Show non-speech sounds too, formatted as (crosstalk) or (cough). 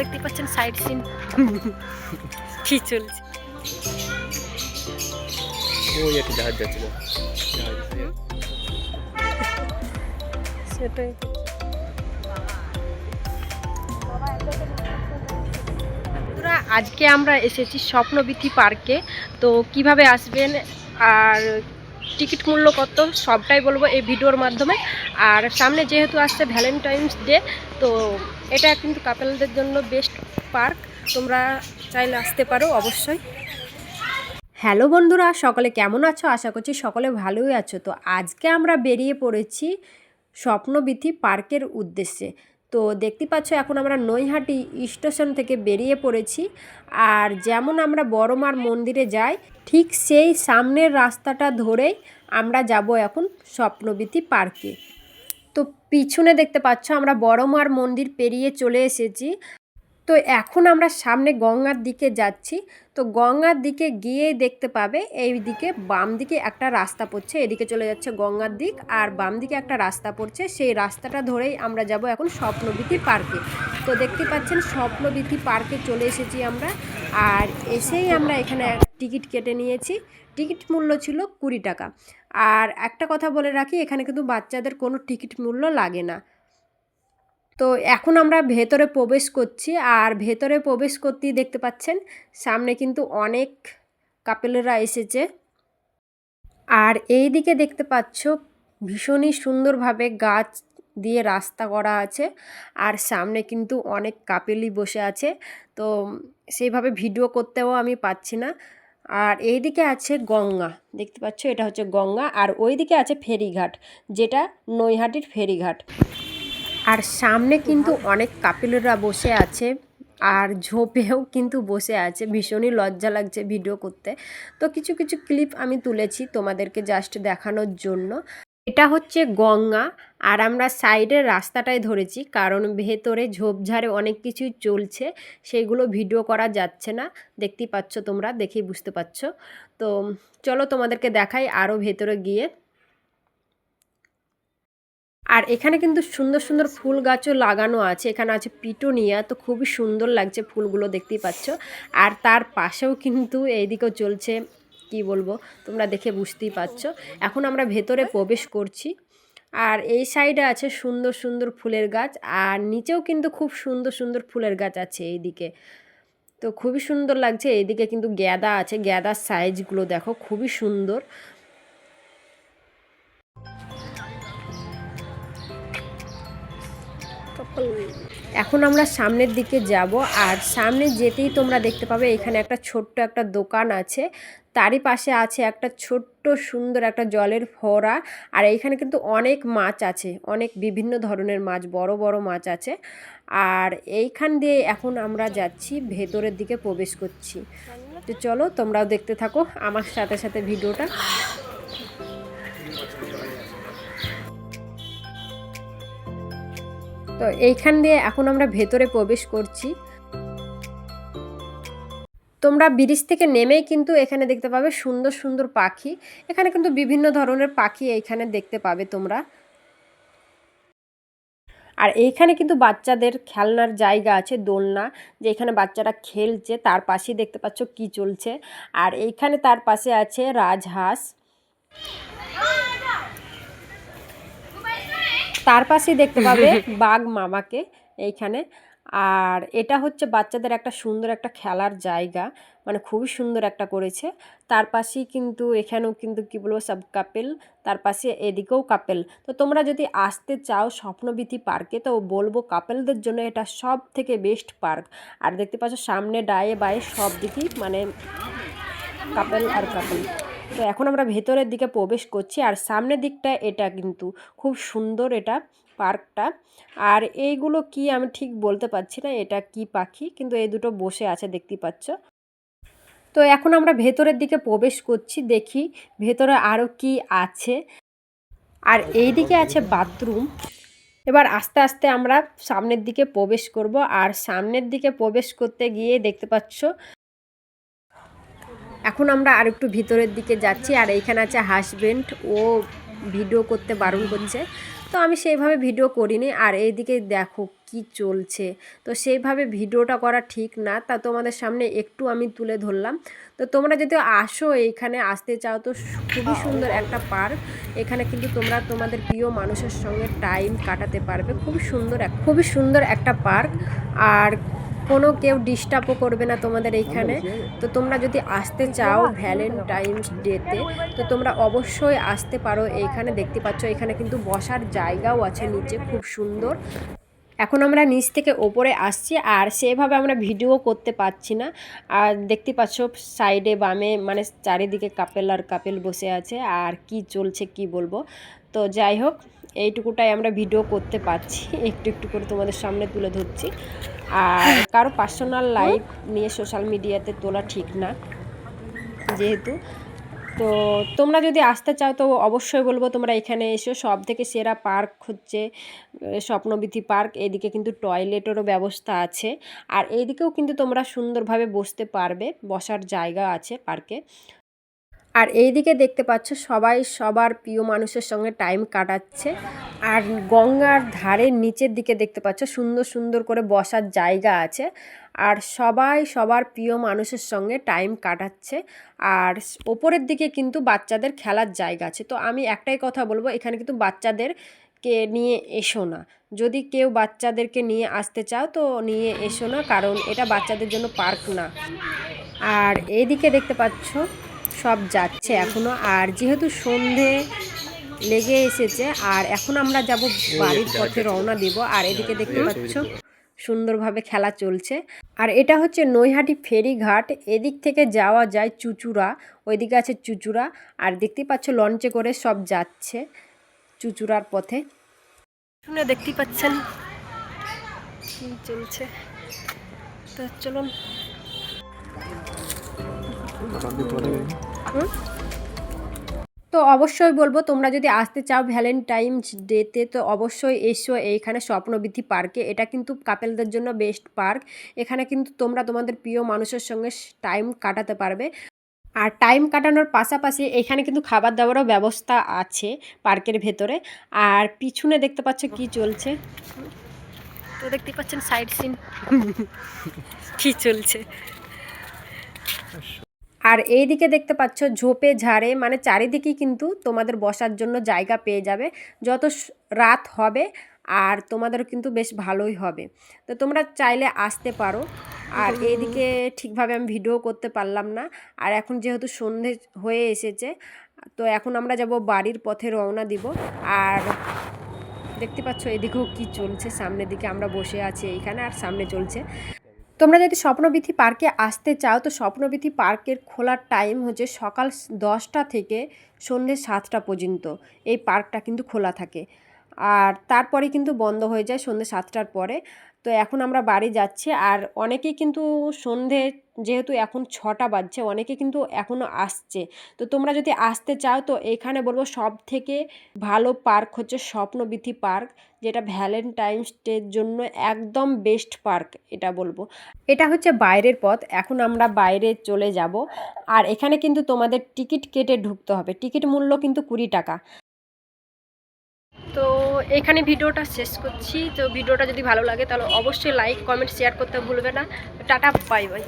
দেখতে পাচ্ছেন side scene কি চলছে? ওই একটা জাহাজ যাচ্ছিল। সেটাই। আজকে আমরা এসেছি স্বপ্নবিথি পার্কে। তো কীভাবে আসবেন আর টিকিট মূল্য কত সবটাই বলব এই ভিডিওর মাধ্যমে। আর সামনে যেহেতু আসছে ভ্যালেন্টাইন্স ডে তো এটা কিন্তু কাপেলদের জন্য বেস্ট পার্ক তোমরা চাইলে আসতে পারো অবশ্যই। হ্যালো বন্ধুরা, সকলে কেমন আছো? আশা করছি সকলে ভালোই আছো। তো আজকে আমরা বেরিয়ে পড়েছি স্বপ্নবিথি পার্কের উদ্দেশ্যে। তো দেখতে পাচ্ছ, এখন আমরা নৈহাটি স্টেশন থেকে বেরিয়ে পড়েছি। আর যেমন আমরা বড়মার মন্দিরে যাই, ঠিক সেই সামনের রাস্তাটা ধরেই আমরা যাব এখন স্বপ্নবিথি পার্কে। পিছনে দেখতে পাচ্ছ আমরা বড়মার মন্দির পেরিয়ে চলে এসেছি। তো এখন আমরা সামনে গঙ্গার দিকে যাচ্ছি। তো গঙ্গার দিকে গিয়ে দেখতে পাবে এই দিকে বাম দিকে একটা রাস্তা পড়ছে, এদিকে চলে যাচ্ছে গঙ্গার দিক আর বাম দিকে একটা রাস্তা পড়ছে। সেই রাস্তাটা ধরেই আমরা যাব এখন স্বপ্নবিথি পার্কে। তো দেখতে পাচ্ছেন স্বপ্নবিথি পার্কে চলে এসেছি আমরা আর এসেই আমরা এখানে টিকিট কেটে নিয়েছি। টিকিট মূল্য ছিল কুড়ি টাকা। আর একটা কথা বলে রাখি, এখানে কিন্তু বাচ্চাদের কোনো টিকিট মূল্য লাগে না। তো এখন আমরা ভেতরে প্রবেশ করছি আর ভেতরে প্রবেশ করতেই দেখতে পাচ্ছেন সামনে কিন্তু অনেক কাপেলেরা এসেছে। আর এই দিকে দেখতে পাচ্ছ ভীষণই সুন্দরভাবে গাছ দিয়ে রাস্তা করা আছে আর সামনে কিন্তু অনেক কাপেলই বসে আছে। তো সেইভাবে ভিডিও করতেও আমি পাচ্ছি না। আর এই দিকে আছে গঙ্গা, দেখতে পাচ্ছ এটা হচ্ছে গঙ্গা। আর ওই দিকে আছে ফেরিঘাট, যেটা নৈহাটির ফেরিঘাট। আর সামনে কিন্তু অনেক কাপিলরা বসে আছে আর ঝোপেও কিন্তু বসে আছে। ভীষণই লজ্জা লাগছে ভিডিও করতে। তো কিছু কিছু ক্লিপ আমি তুলেছি তোমাদেরকে জাস্ট দেখানোর জন্য। এটা হচ্ছে গঙ্গা আর আমরা সাইডের রাস্তাটাই ধরেছি কারণ ভেতরে ঝোপঝাড়ে অনেক কিছুই চলছে সেইগুলো ভিডিও করা যাচ্ছে না। দেখতেই পাচ্ছ তোমরা, দেখেই বুঝতে পারছ। তো চলো তোমাদেরকে দেখাই আরও ভেতরে গিয়ে। আর এখানে কিন্তু সুন্দর সুন্দর ফুল গাছও লাগানো আছে। এখানে আছে পিটোনিয়া, তো খুবই সুন্দর লাগছে ফুলগুলো দেখতেই পাচ্ছ। আর তার পাশেও কিন্তু এইদিকেও চলছে, কি বলব, তোমরা দেখে বুঝতেই পারছ এখন আমরা ভেতরে প্রবেশ করছি। আর এই সাইডে আছে সুন্দর সুন্দর ফুলের গাছ, আর নিচেও কিন্তু খুব সুন্দর সুন্দর ফুলের গাছ আছে এইদিকে। তো খুবই সুন্দর লাগছে, এইদিকে কিন্তু গ্যাদা আছে, গ্যাদার সাইজগুলো দেখো, খুবই সুন্দর। এখন আমরা সামনের দিকে যাব, আর সামনে যেতেই তোমরা দেখতে পাবে এখানে একটা ছোট্ট একটা দোকান আছে। তারই পাশে আছে একটা ছোট্ট সুন্দর একটা জলের ফোয়ারা, আর এইখানে কিন্তু অনেক মাছ আছে, অনেক বিভিন্ন ধরনের মাছ, বড় বড় মাছ আছে। আর এইখান দিয়ে এখন আমরা যাচ্ছি, ভেতরের দিকে প্রবেশ করছি। তো চলো তোমরাও দেখতে থাকো আমার সাথে সাথে ভিডিওটা। তো এইখান দিয়ে এখন আমরা ভেতরে প্রবেশ করছি। তোমরা ব্রিজ থেকে নেমেই কিন্তু এখানে দেখতে পাবে সুন্দর সুন্দর পাখি। এখানে কিন্তু বিভিন্ন ধরনের পাখি এইখানে দেখতে পাবে তোমরা। আর এইখানে কিন্তু বাচ্চাদের খেলনার জায়গা আছে, দোলনা যে এখানে বাচ্চারা খেলছে। তার পাশেই দেখতে পাচ্ছ কি চলছে। আর এইখানে তার পাশে আছে রাজহাঁস। তার পাশেই দেখতে পাবে (laughs) বাঘ মামাকে এইখানে। আর এটা হচ্ছে বাচ্চাদের একটা সুন্দর একটা খেলার জায়গা। মানে খুবই সুন্দর একটা করেছে। তার পাশেই কিন্তু এখানেও কিন্তু কী বলব সব কাপেল তার পাশে এদিকেও কাপেল তো তোমরা যদি আসতে চাও স্বপ্নবিথি পার্কে তো বলব কাপেলদের জন্য এটা সব থেকে বেস্ট পার্ক আর দেখতে পাচ্ছ সামনে ডায়ে বায়ে সব দিকেই মানে কাপেল আর কাপেল তো এখন আমরা ভেতরের দিকে প্রবেশ করছি আর সামনের দিকটা এটা কিন্তু খুব সুন্দর এটা পার্কটা। আর এইগুলো কি আমি ঠিক বলতে পারছি না, এটা কি পাখি? কিন্তু এই দুটো বসে আছে দেখতেই পাচ্ছ। তো এখন আমরা ভেতরের দিকে প্রবেশ করছি, দেখি ভেতরে আরও কি আছে। আর এই দিকে আছে বাথরুম। এবার আস্তে আস্তে আমরা সামনের দিকে প্রবেশ করব। আর সামনের দিকে প্রবেশ করতে গিয়ে দেখতে পাচ্ছ এখন আমরা আর একটু ভিতরের দিকে যাচ্ছি, আর এইখানে আছে হাজবেন্ড ও ভিডিও করতে বারণ করছে। তো আমি সেইভাবে ভিডিও করিনি, আর এইদিকে দেখো কি চলছে। তো সেইভাবে ভিডিওটা করা ঠিক না, তা তোমাদের সামনে একটু আমি তুলে ধরলাম। তো তোমরা যদি আসো এইখানে, আসতে চাও তো খুবই সুন্দর একটা পার্ক এখানে কিন্তু তোমরা তোমাদের প্রিয় মানুষের সঙ্গে টাইম কাটাতে পারবে। খুব সুন্দর এক খুবই সুন্দর একটা পার্ক আর কোনো কেউ ডিস্টার্বও করবে না তোমাদের এইখানে তো তোমরা যদি আসতে চাও ভ্যালেন্টাইন্স ডেতে তো তোমরা অবশ্যই আসতে পারো। এইখানে দেখতে পাচ্ছ, এখানে কিন্তু বসার জায়গাও আছে নিচে, খুব সুন্দর। এখন আমরা নিচ থেকে ওপরে আসছি, আর সেভাবে আমরা ভিডিও করতে পারছি না। আর দেখতে পাচ্ছ সাইডে বামে মানে চারিদিকে কাপেল আর কাপেল বসে আছে, আর কি চলছে কি বলব। তো যাই হোক এইটুকুটাই আমরা ভিডিও করতে পারছি। একটু একটু করে তোমাদের সামনে তুলে ধরছি। আর কারও পার্সোনাল লাইফ নিয়ে সোশ্যাল মিডিয়াতে তোলা ঠিক না যেহেতু। তো তোমরা যদি আসতে চাও তো অবশ্যই বলব তোমরা এখানে এসো। সব থেকে সেরা পার্ক হচ্ছে আহ, স্বপ্নবিথি পার্ক। এদিকে কিন্তু টয়লেটেরও ব্যবস্থা আছে। আর এইদিকেও কিন্তু তোমরা সুন্দরভাবে বসতে পারবে বসার জায়গা আছে পার্কে। আর এইদিকে দেখতে পাচ্ছ সবাই সবার প্রিয় মানুষের সঙ্গে টাইম কাটাচ্ছে। আর গঙ্গার ধারের নিচের দিকে দেখতে পাচ্ছ সুন্দর সুন্দর করে বসার জায়গা আছে। আর সবাই সবার প্রিয় মানুষের সঙ্গে টাইম কাটাচ্ছে। আর ওপরের দিকে কিন্তু বাচ্চাদের খেলার জায়গা আছে। তো আমি একটাই কথা বলব, এখানে কিন্তু বাচ্চাদেরকে নিয়ে এসো না। যদি কেউ বাচ্চাদেরকে নিয়ে আসতে চাও তো নিয়ে এসো না, কারণ এটা বাচ্চাদের জন্য পার্ক না। আর এইদিকে দেখতে পাচ্ছ সব যাচ্ছে এখনও। আর যেহেতু সন্ধে লেগে এসেছে আর এখন আমরা যাব বাড়ির পথে রওনা দিব। আর এদিকে দেখতে পাচ্ছ সুন্দরভাবে খেলা চলছে। আর এটা হচ্ছে নৈহাটি ফেরিঘাট। এদিক থেকে যাওয়া যায় চুচুড়া ওইদিকে আছে চুচুড়া। আর দেখতেই পাচ্ছ লঞ্চে করে সব যাচ্ছে চুচুড়ার পথে। শুনে দেখতেই পাচ্ছেন কি চলছে। তো চলুন? তো অবশ্যই বলব তোমরা যদি আসতে চাও ভ্যালেন্টাইন্স ডেতে তো অবশ্যই এসো এইখানে স্বপ্নবৃদ্ধি পার্কে। এটা কিন্তু কাপেলদের জন্য বেস্ট পার্ক এখানে কিন্তু তোমরা তোমাদের প্রিয় মানুষের সঙ্গে টাইম কাটাতে পারবে। আর টাইম কাটানোর পাশাপাশি এখানে কিন্তু খাবার দাবারও ব্যবস্থা আছে পার্কের ভেতরে। আর পিছনে দেখতে পাচ্ছ কি চলছে? তো দেখতে পাচ্ছেন সাইড সিন (laughs) কি চলছে? আর এইদিকে দেখতে পাচ্ছ ঝোপে ঝাড়ে মানে চারিদিকেই কিন্তু তোমাদের বসার জন্য জায়গা পেয়ে যাবে। যত রাত হবে আর তোমাদের কিন্তু বেশ ভালোই হবে। তো তোমরা চাইলে আসতে পারো। আর এইদিকে ঠিকভাবে আমি ভিডিও করতে পারলাম না। আর এখন যেহেতু সন্ধে হয়ে এসেছে, তো এখন আমরা যাব বাড়ির পথে রওনা দিব। আর দেখতে পাচ্ছ এদিকেও কি চলছে, সামনের দিকে আমরা বসে আছি এইখানে আর সামনে চলছে। তোমরা যদি স্বপ্নবিথি পার্কে আসতে চাও, তো স্বপ্নবিথি পার্কের খোলার টাইম হচ্ছে সকাল দশটা থেকে সন্ধ্যে সাতটা পর্যন্ত। এই পার্কটা কিন্তু খোলা থাকে। আর তারপরে কিন্তু বন্ধ হয়ে যায় সন্ধ্যে সাতটার পরে। তো এখন আমরা বাড়ি যাচ্ছি। আর অনেকেই কিন্তু সন্ধে যেহেতু এখন ছটা বাজছে, অনেকে কিন্তু এখনও আসছে। তো তোমরা যদি আসতে চাও, তো এখানে বলব সব থেকে ভালো পার্ক হচ্ছে স্বপ্নবিথি পার্ক, যেটা ভ্যালেন্টাইন্স ডের জন্য একদম বেস্ট পার্ক, এটা বলব। এটা হচ্ছে বাইরের পথ, এখন আমরা বাইরে চলে যাব। আর এখানে কিন্তু তোমাদের টিকিট কেটে ঢুকতে হবে। টিকিট মূল্য কিন্তু কুড়ি টাকা। তো এখানে ভিডিওটা শেষ করছি। তো ভিডিওটা যদি ভালো লাগে তাহলে অবশ্যই লাইক কমেন্ট শেয়ার করতে ভুলবে না। Tata bye bye